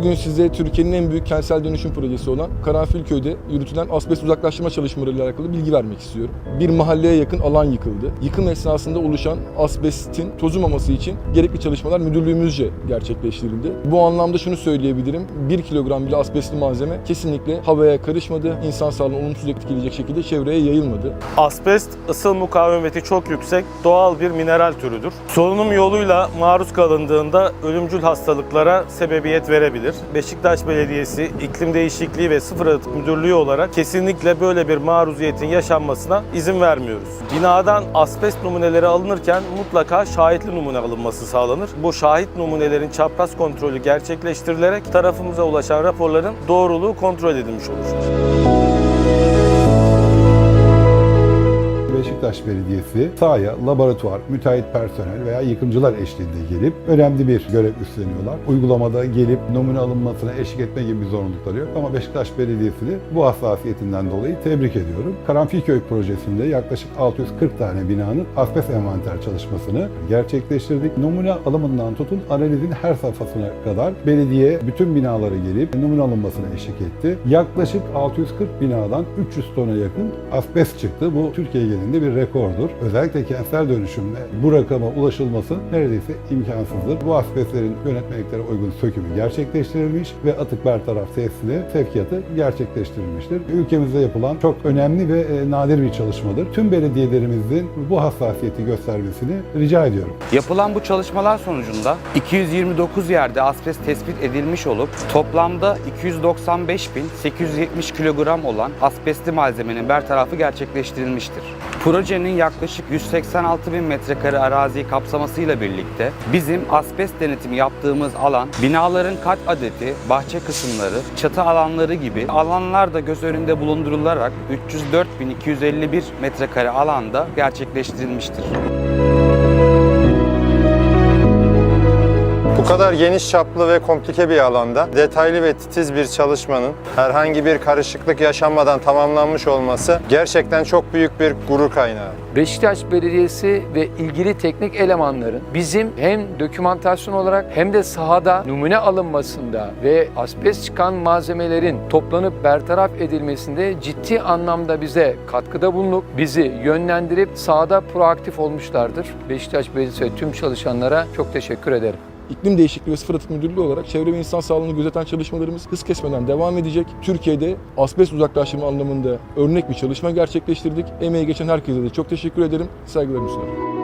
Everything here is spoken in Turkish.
Bugün size Türkiye'nin en büyük kentsel dönüşüm projesi olan Karanfilköy'de yürütülen asbest uzaklaştırma çalışmalarıyla alakalı bilgi vermek istiyorum. Bir mahalleye yakın alan yıkıldı. Yıkım esnasında oluşan asbestin tozumaması için gerekli çalışmalar müdürlüğümüzce gerçekleştirildi. Bu anlamda şunu söyleyebilirim. 1 kilogram bile asbestli malzeme kesinlikle havaya karışmadı. İnsan sağlığına olumsuz etkileyecek şekilde çevreye yayılmadı. Asbest ısı mukavemeti çok yüksek doğal bir mineral türüdür. Solunum yoluyla maruz kalındığında ölümcül hastalıklara sebebiyet verebilir. Beşiktaş Belediyesi İklim Değişikliği ve Sıfır Atık Müdürlüğü olarak kesinlikle böyle bir maruziyetin yaşanmasına izin vermiyoruz. Binadan asbest numuneleri alınırken mutlaka şahitli numune alınması sağlanır. Bu şahit numunelerin çapraz kontrolü gerçekleştirilerek tarafımıza ulaşan raporların doğruluğu kontrol edilmiş olur. Beşiktaş Belediyesi sahaya laboratuvar, müteahhit personel veya yıkımcılar eşliğinde gelip önemli bir görev üstleniyorlar. Uygulamada gelip numune alınmasına eşlik etme gibi bir zorunlulukları yok ama Beşiktaş Belediyesi'ni bu hassasiyetinden dolayı tebrik ediyorum. Karanfilköy projesinde yaklaşık 640 tane binanın asbest envanter çalışmasını gerçekleştirdik. Numune alımından tutun analizin her safhasına kadar belediye bütün binalara gelip numune alınmasına eşlik etti. Yaklaşık 640 binadan 300 tona yakın asbest çıktı. Bu Türkiye genelinde bir rekordur. Özellikle kentsel dönüşümde bu rakama ulaşılması neredeyse imkansızdır. Bu asbestlerin yönetmeliklere uygun sökümü gerçekleştirilmiş ve atık bertaraf tesisine sevkiyatı gerçekleştirilmiştir. Ülkemizde yapılan çok önemli ve e, nadir bir çalışmadır. Tüm belediyelerimizin bu hassasiyeti göstermesini rica ediyorum. Yapılan bu çalışmalar sonucunda 229 yerde asbest tespit edilmiş olup toplamda 295.870 kilogram olan asbestli malzemenin bertarafı gerçekleştirilmiştir. Projenin yaklaşık 186 bin metrekare araziyi kapsamasıyla birlikte bizim asbest denetimi yaptığımız alan binaların kat adeti, bahçe kısımları, çatı alanları gibi alanlar da göz önünde bulundurularak 304.251 metrekare alanda gerçekleştirilmiştir. Kadar geniş çaplı ve komplike bir alanda detaylı ve titiz bir çalışmanın herhangi bir karışıklık yaşanmadan tamamlanmış olması gerçekten çok büyük bir gurur kaynağı. Beşiktaş Belediyesi ve ilgili teknik elemanların bizim hem dokümantasyon olarak hem de sahada numune alınmasında ve asbest çıkan malzemelerin toplanıp bertaraf edilmesinde ciddi anlamda bize katkıda bulunup bizi yönlendirip sahada proaktif olmuşlardır. Beşiktaş Belediyesi ve tüm çalışanlara çok teşekkür ederim. İklim Değişikliği ve Sıfır Atık Müdürlüğü olarak çevre ve insan sağlığını gözeten çalışmalarımız hız kesmeden devam edecek. Türkiye'de asbest uzaklaştırma anlamında örnek bir çalışma gerçekleştirdik. Emeği geçen herkese de çok teşekkür ederim. Saygılarımı sunarım.